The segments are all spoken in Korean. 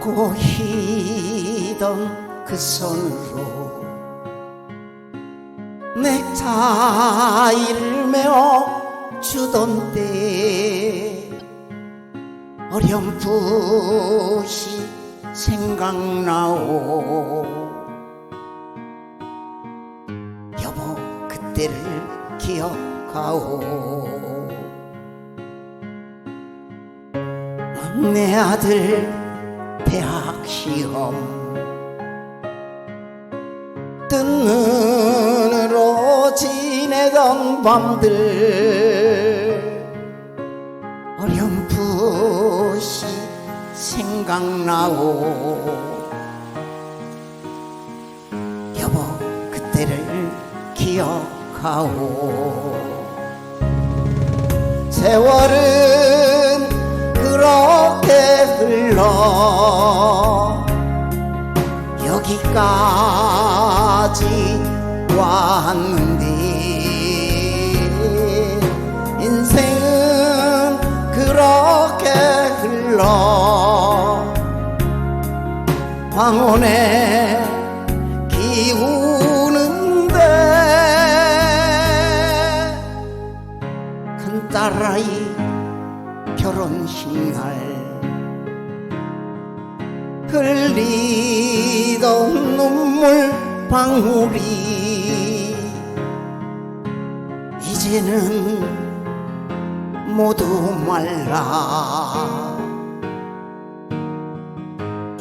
고히던 그 손으로 넥타이를 메어 주던 때 어렴풋이 생각나오. 여보 그때를 기억하오. 막내 아들 대학 시험. 뜬 눈으로 지내던 밤들 어렴풋이 생각나오. 여보 그때를 기억하오. 세월은 그렇게 흘러 여기까지 왔는데 인생은 그렇게 흘러 황혼에 기우는데 큰 딸아이 결혼식 날 흘리던 눈물 방울이 이제는 모두 말라.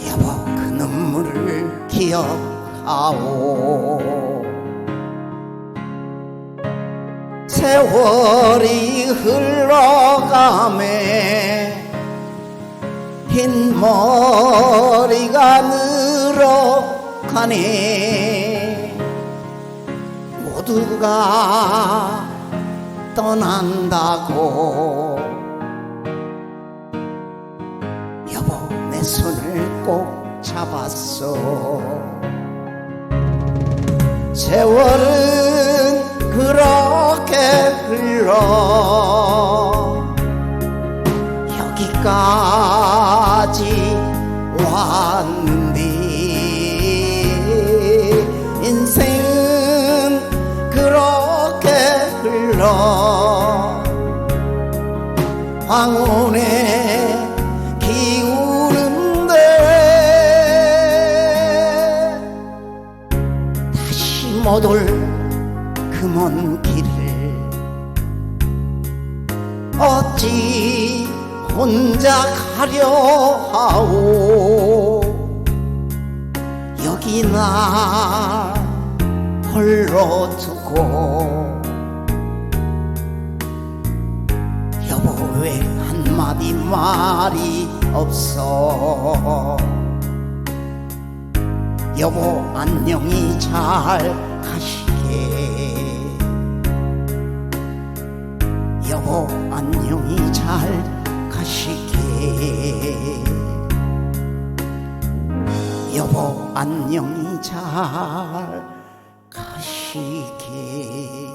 여보 그 눈물을 기억하오. 세월이 흘러가매 흰 머리가 늘어가네. 모두가 떠난다고. 여보 내 손을 꼭 잡았어. 세월은 그렇게 흘러 여기까지 왔는데 인생은 그렇게 흘러 황혼에 기우는데 다시 못 올 그 먼 길을 어찌 혼자 가려 하오. 여기 나 홀로 두고. 여보 왜 한마디 말이 없어? 여보 안녕히 잘 가시게. 여보 안녕히 잘 안녕히 잘 가시게